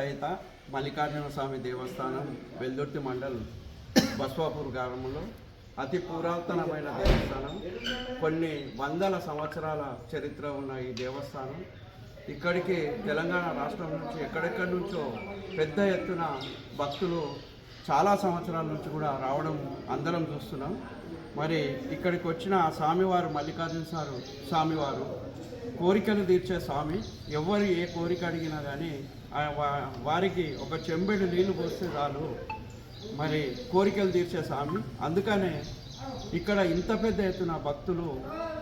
సహిత మల్లికార్జున స్వామి దేవస్థానం వెల్దుర్తి మండల్ బస్వాపూర్ గ్రామంలో అతి పురాతనమైన దేవస్థానం. కొన్ని వందల సంవత్సరాల చరిత్ర ఉన్న ఈ దేవస్థానం. ఇక్కడికి తెలంగాణ రాష్ట్రం నుంచి ఎక్కడెక్కడి నుంచో పెద్ద ఎత్తున భక్తులు చాలా సంవత్సరాల నుంచి కూడా రావడం అందరం చూస్తున్నాం. మరి ఇక్కడికి వచ్చిన స్వామివారు మల్లికార్జున సారు స్వామివారు కోరికలు తీర్చే స్వామి. ఎవరు ఏ కోరిక అడిగినా కానీ వారికి ఒక చెంబెడు నీళ్ళు పోస్తే చాలు. మరి కోరికలు తీర్చే స్వామి. అందుకనే ఇక్కడ ఇంత పెద్ద ఎత్తున భక్తులు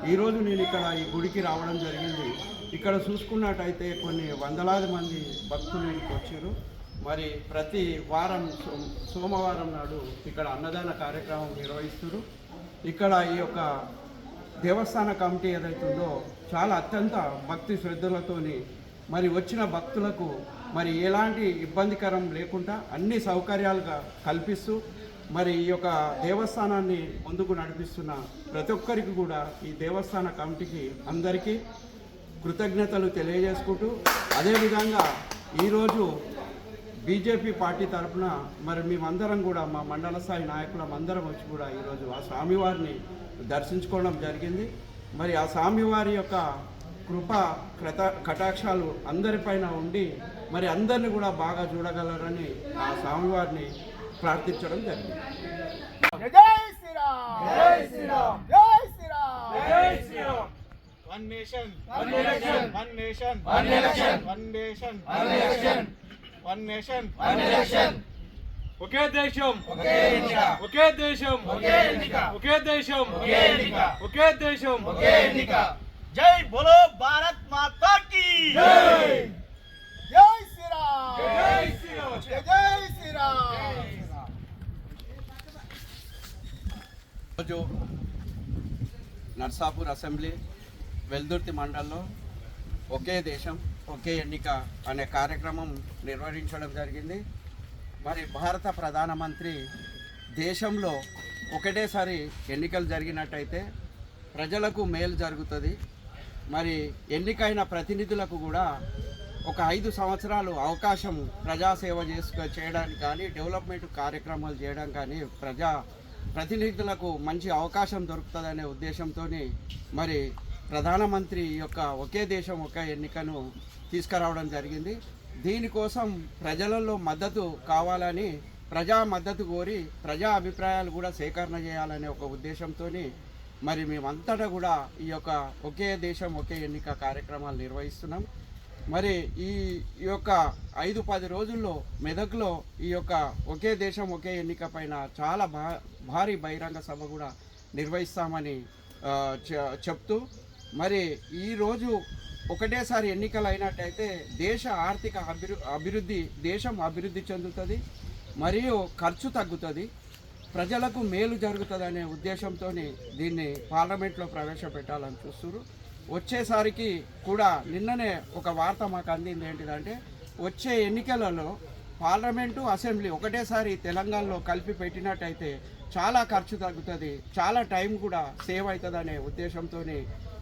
ఈరోజు నేను ఇక్కడ ఈ గుడికి రావడం జరిగింది. ఇక్కడ చూసుకున్నట్టయితే కొన్ని వందలాది మంది భక్తులు ఇక్కడికి వచ్చారు. మరి ప్రతి వారం సో- సోమవారం నాడు ఇక్కడ అన్నదాన కార్యక్రమం నిర్వహిస్తారు. ఇక్కడ ఈ యొక్క దేవస్థాన కమిటీ ఏదైతుందో చాలా అత్యంత భక్తి శ్రద్ధలతోని మరి వచ్చిన భక్తులకు మరి ఎలాంటి ఇబ్బందికరం లేకుండా అన్ని సౌకర్యాలుగా కల్పిస్తూ మరి ఈ యొక్క దేవస్థానాన్ని ముందుకు నడిపిస్తున్న ప్రతి ఒక్కరికి కూడా ఈ దేవస్థాన కమిటీకి అందరికీ కృతజ్ఞతలు తెలియజేసుకుంటూ అదేవిధంగా ఈరోజు బీజేపీ పార్టీ తరఫున మరి మేమందరం కూడా మా మండల స్థాయి నాయకులం అందరం వచ్చి కూడా ఈరోజు ఆ స్వామివారిని దర్శించుకోవడం జరిగింది. మరి ఆ స్వామివారి యొక్క కృప కృత కటాక్షాలు అందరిపైన ఉండి మరి అందరిని కూడా బాగా చూడగలరని ఆ స్వామివారిని ప్రార్థించడం జరిగింది. One nation. One nation. One nation! election. One nation! One election. ఒకే దేశం! ఒకే ఎన్నిక! ఒకే దేశం! ఒకే ఎన్నిక! ఒకే దేశం! ఒకే ఎన్నిక! ఒకే దేశం! ఒకే ఎన్నిక! జై బోలో కీ రోజు నర్సాపూర్ అసెంబ్లీ వెల్దుర్తి మండలంలో ఒకే దేశం ఒకే ఎన్నిక అనే కార్యక్రమం నిర్వహించడం జరిగింది. మరి భారత ప్రధానమంత్రి దేశంలో ఒకటేసారి ఎన్నికలు జరిగినట్టయితే ప్రజలకు మేలు జరుగుతుంది. మరి ఎన్నికైన ప్రతినిధులకు కూడా ఒక ఐదు సంవత్సరాలు అవకాశం ప్రజాసేవ చేసుకు చేయడానికి కానీ డెవలప్మెంట్ కార్యక్రమాలు చేయడం కానీ ప్రజా ప్రతినిధులకు మంచి అవకాశం దొరుకుతుందనే ఉద్దేశంతో మరి ప్రధానమంత్రి యొక్క ఒకే దేశం ఒకే ఎన్నికను తీసుకురావడం జరిగింది. దీనికోసం ప్రజలలో మద్దతు కావాలని ప్రజా మద్దతు కోరి ప్రజా అభిప్రాయాలు కూడా సేకరణ చేయాలనే ఒక ఉద్దేశంతో మరి మేమంతటా కూడా ఈ యొక్క ఒకే దేశం ఒకే ఎన్నిక కార్యక్రమాలు నిర్వహిస్తున్నాం. మరి ఈ ఈ యొక్క ఐదు పది రోజుల్లో మెదక్లో ఈ యొక్క ఒకే దేశం ఒకే ఎన్నిక పైన చాలా భా భారీ బహిరంగ సభ కూడా నిర్వహిస్తామని చె- చెప్తూ మరి ఈరోజు ఒకటేసారి ఎన్నికలు అయినట్టయితే దేశ ఆర్థిక అభివృ అభివృద్ధి దేశం అభివృద్ధి చెందుతుంది మరియు ఖర్చు తగ్గుతుంది. ప్రజలకు మేలు జరుగుతుందనే ఉద్దేశంతో దీన్ని పార్లమెంట్లో ప్రవేశపెట్టాలని చూస్తున్నారు వచ్చేసరికి కూడా నిన్ననే ఒక వార్త మాకు అందింది ఏంటిదంటే వచ్చే ఎన్నికలలో పార్లమెంటు అసెంబ్లీ ఒకటేసారి తెలంగాణలో కలిపి పెట్టినట్టయితే చాలా ఖర్చు తగ్గుతుంది చాలా టైం కూడా సేవ్ అవుతుంది అనే ఉద్దేశంతో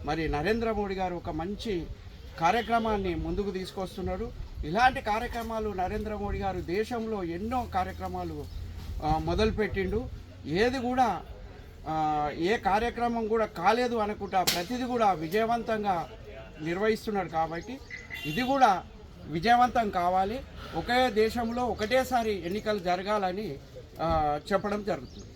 మరి నరేంద్ర మోడీ గారు ఒక మంచి కార్యక్రమాన్ని ముందుకు తీసుకొస్తున్నాడు ఇలాంటి కార్యక్రమాలు నరేంద్ర మోడీ గారు దేశంలో ఎన్నో కార్యక్రమాలు మొదలుపెట్టిండు. ఏది కూడా ఏ కార్యక్రమం కూడా కాలేదు అనుకుంటా. ప్రతిదీ కూడా విజయవంతంగా నిర్వహిస్తున్నాడు కాబట్టి ఇది కూడా విజయవంతం కావాలి. ఒకే దేశంలో ఒకటేసారి ఎన్నికలు జరగాలని చెప్పడం జరుగుతుంది.